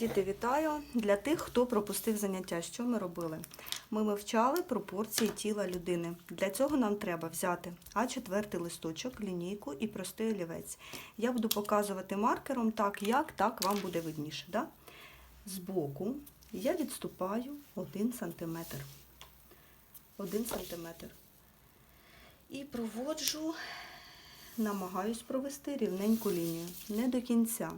Діти, вітаю! Для тих, хто пропустив заняття, що ми робили? Ми вивчали пропорції тіла людини. Для цього нам треба взяти А4 листочок, лінійку і простий олівець. Я буду показувати маркером так, як так вам буде видніше. Да? Збоку я відступаю 1 см. 1 см. І проводжу, намагаюсь провести рівненьку лінію. Не до кінця.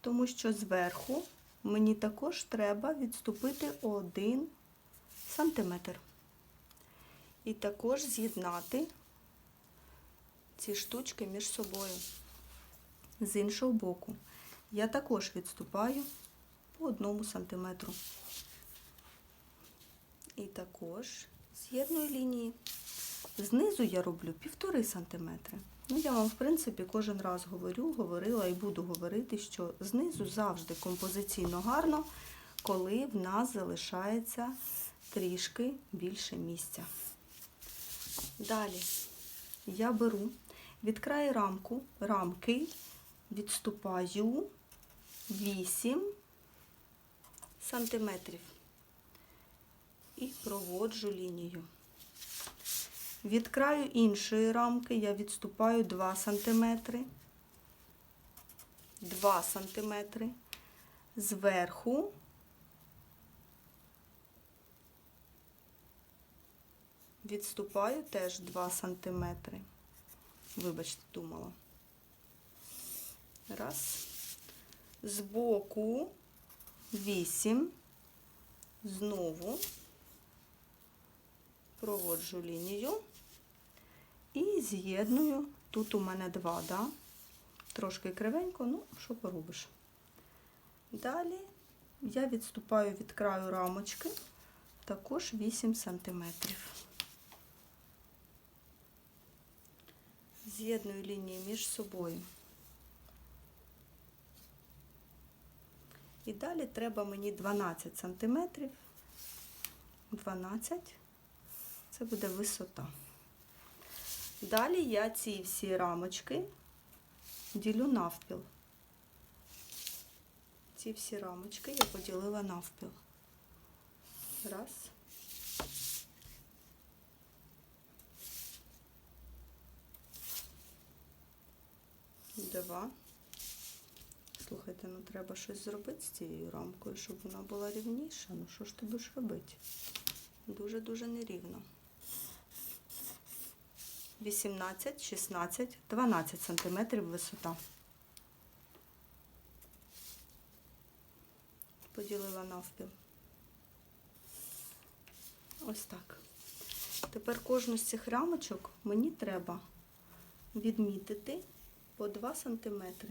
Тому що зверху мені також треба відступити 1 сантиметр. І також з'єднати ці штучки між собою. З іншого боку, я також відступаю по 1 сантиметру. І також з'єдную лінії. Знизу я роблю 1,5 сантиметри. Ну, я вам, в принципі, кожен раз говорю, говорила і буду говорити, що знизу завжди композиційно гарно, коли в нас залишається трішки більше місця. Далі я беру від краю рамку, рамки, відступаю 8 сантиметрів і проводжу лінію. Від краю іншої рамки я відступаю 2 см, 2 см, зверху відступаю теж 2 см. Вибачте, думала. Раз. Збоку 8, знову проводжу лінію і з'єдную. Тут у мене два, да? трошки кривенько, ну, що поробиш. Далі я відступаю від краю рамочки також 8 см. З'єдную лінії між собою. І далі треба мені 12 см. 12 це буде висота. Далі я ці всі рамочки ділю навпіл. Ці всі рамочки я поділила навпіл. Раз. Два. Слухайте, ну треба щось зробити з цією рамкою, щоб вона була рівніша. Ну що ж ти будеш робити? Дуже-дуже нерівно. 18, 16, 12 сантиметрів висота. Поділила навпіл. Ось так. Тепер кожну з цих рамочок мені треба відмітити по 2 сантиметри.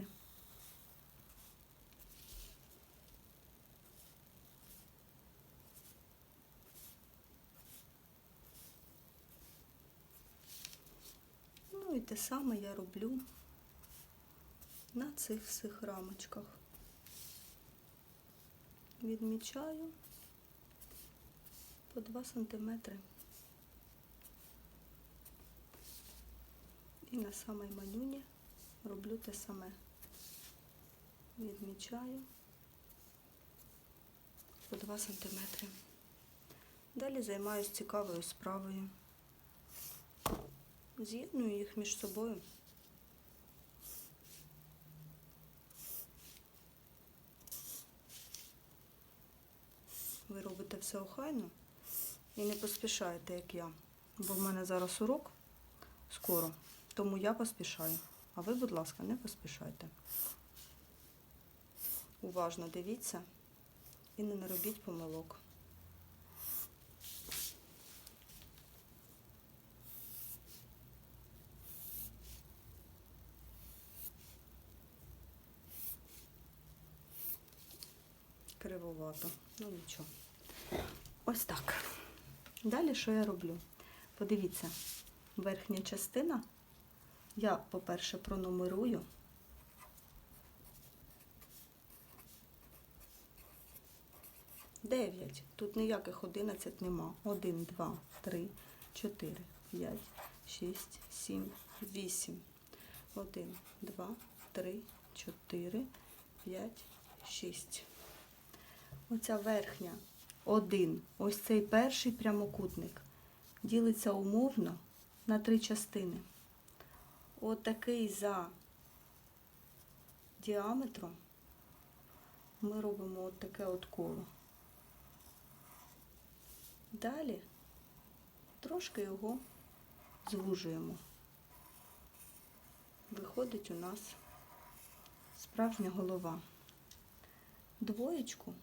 Ну і те саме я роблю на цих всіх рамочках. Відмічаю по 2 сантиметри. І на самій малюні роблю те саме. Відмічаю по 2 сантиметри. Далі займаюся цікавою справою. З'єдную їх між собою. Ви робите все охайно і не поспішаєте, як я. Бо в мене зараз урок скоро, тому я поспішаю. А ви, будь ласка, не поспішайте. Уважно дивіться і не наробіть помилок. Кривовато. Ну нічого. Ось так. Далі що я роблю? Подивіться, верхня частина. Я, по-перше, пронумерую. Дев'ять. Тут ніяких одинадцять нема. Один, два, три, чотири, п'ять, шість, сім, вісім. Один, два, три, чотири, п'ять, шість. Оця верхня, один, ось цей перший прямокутник, ділиться умовно на три частини. Отакий за діаметром ми робимо от таке от коло. Далі трошки його звужуємо. Виходить у нас справжня голова. Двоєчку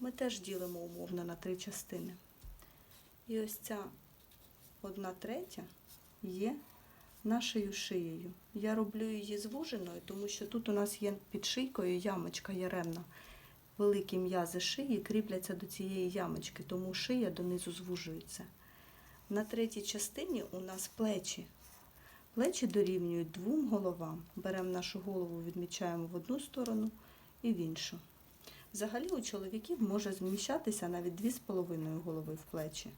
ми теж ділимо умовно на три частини. І ось ця одна третя є нашою шиєю. Я роблю її звуженою, тому що тут у нас є під шийкою ямочка яремна. Великі м'язи шиї кріпляться до цієї ямочки, тому шия донизу звужується. На третій частині у нас плечі. Плечі дорівнюють двом головам. Беремо нашу голову, відмічаємо в одну сторону і в іншу. Взагалі у чоловіків може зміщатися навіть дві з половиною голови в плечі.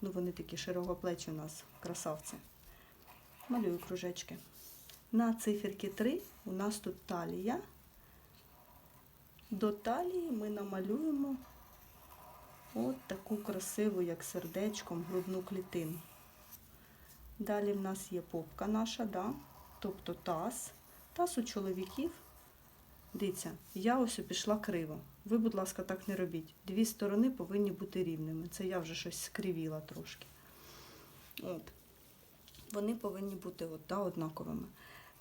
Ну, вони такі широкоплечі у нас, красавці. Малюю кружечки. На циферки 3 у нас тут талія. До талії ми намалюємо от таку красиву, як сердечком, грудну клітину. Далі в нас є попка наша, да? тобто таз. Таз у чоловіків. Дивіться, я ось пішла криво. Ви, будь ласка, так не робіть. Дві сторони повинні бути рівними. Це я вже щось скривіла трошки. От. Вони повинні бути от, да, однаковими.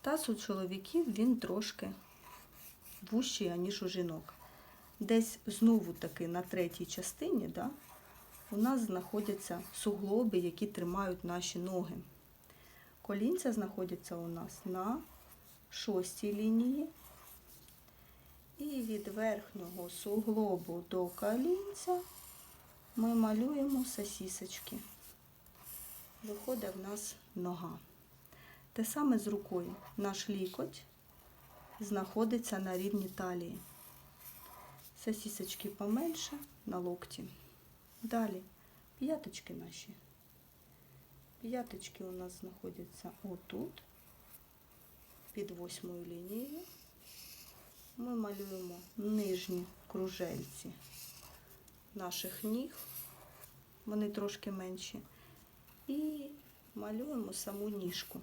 Таз у чоловіків він трошки вущий, аніж у жінок. Десь знову таки на третій частині да, у нас знаходяться суглоби, які тримають наші ноги. Колінця знаходяться у нас на шостій лінії. І від верхнього суглобу до колінця ми малюємо сосісочки. Виходить в нас нога. Те саме з рукою. Наш лікоть знаходиться на рівні талії. Сосісочки поменше на локті. Далі п'яточки наші. П'яточки у нас знаходяться отут, під восьмою лінією. Ми малюємо нижні кружельці наших ніг, вони трошки менші. І малюємо саму ніжку.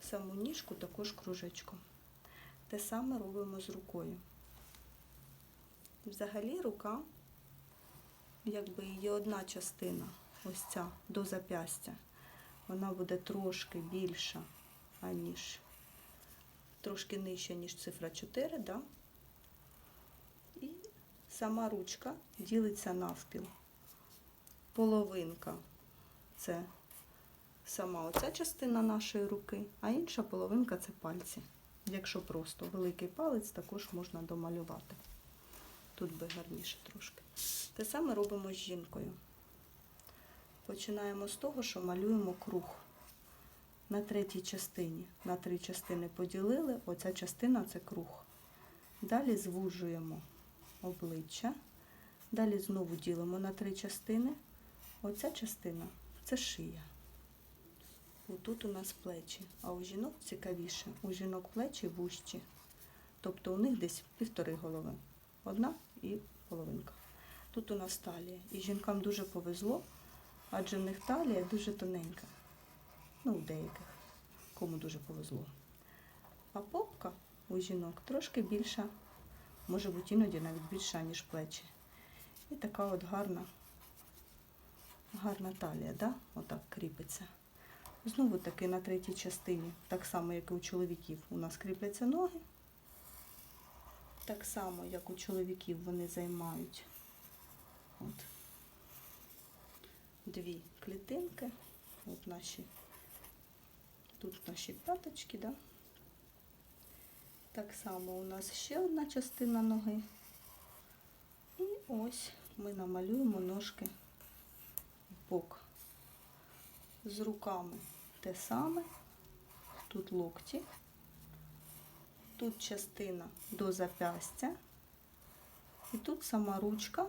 Саму ніжку також кружечком. Те саме робимо з рукою. Взагалі рука, якби є одна частина, ось ця до зап'ястя, вона буде трошки більша, аніж, трошки нижча, ніж цифра 4, да? і сама ручка ділиться навпіл. Половинка це сама оця частина нашої руки, а інша половинка це пальці. Якщо просто великий палець, також можна домалювати. Тут би гарніше трошки. Те саме робимо з жінкою. Починаємо з того, що малюємо круг на третій частині. На три частини поділили, оця частина це круг. Далі звужуємо обличчя. Далі знову ділимо на три частини. Оця частина це шия. Отут у нас плечі, а у жінок цікавіше. У жінок плечі вущі. Тобто у них десь півтори голови. Одна і половинка. Тут у нас талія. І жінкам дуже повезло, адже в них талія дуже тоненька. Ну, у деяких, кому дуже повезло. А попка у жінок трошки більша, може бути іноді навіть більша, ніж плечі. І така от гарна, гарна талія, да? отак кріпиться. Знову таки на третій частині, так само, як і у чоловіків, у нас кріпляться ноги. Так само, як у чоловіків, вони займають от, дві клітинки. От наші, тут наші п'яточки, да? Так само у нас ще одна частина ноги. І ось ми намалюємо ножки в бок. З руками те саме. Тут локті. Тут частина до запястя. І тут сама ручка,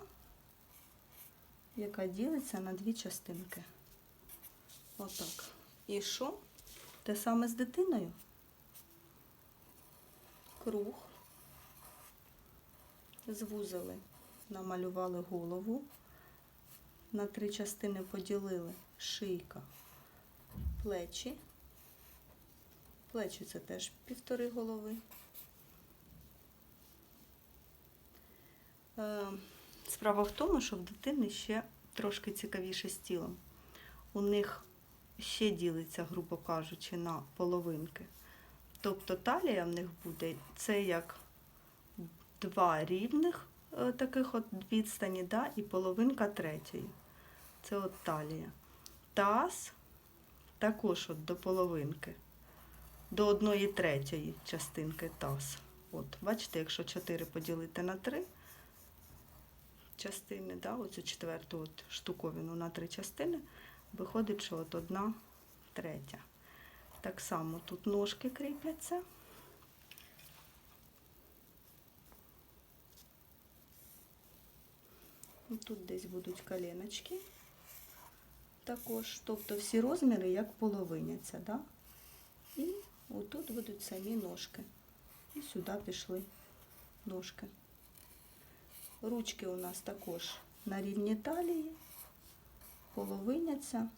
яка ділиться на дві частинки. Отак. І що? Те саме з дитиною. Круг. звузили, намалювали голову, на три частини поділили шийка, плечі. Плечі це теж півтори голови. Е, Справа в тому, що в дитини ще трошки цікавіше з тілом. У них ще ділиться, грубо кажучи, на половинки. Тобто талія в них буде це як два рівних е, таких от відстані, да, і половинка третьої. Це от талія. Таз також от до половинки, до одної третьої частинки таз. От, бачите, якщо 4 поділити на 3 частини, да, оцю четверту от штуковину на три частини, виходить, що от одна третя. Так само тут ножки кріпляться. Тут десь будуть коленочки. Також, тобто всі розміри як половиняться, да? І отут будуть самі ножки. І сюди пішли ножки. Ручки у нас також на рівні талії, половиняться.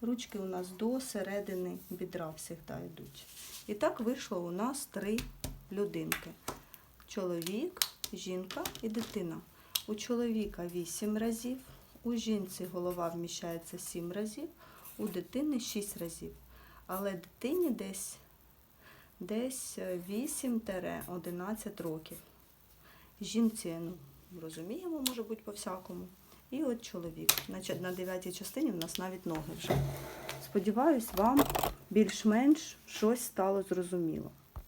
Ручки у нас до середини бідра завжди йдуть. І так вийшло у нас три людинки. Чоловік, жінка і дитина. У чоловіка 8 разів, у жінці голова вміщається 7 разів, у дитини 6 разів. Але дитині десь, десь 8-11 років. Жінці, ну, розуміємо, може бути по-всякому. І от чоловік. Значить, на дев'ятій частині в нас навіть ноги вже. Сподіваюсь, вам більш-менш щось стало зрозуміло.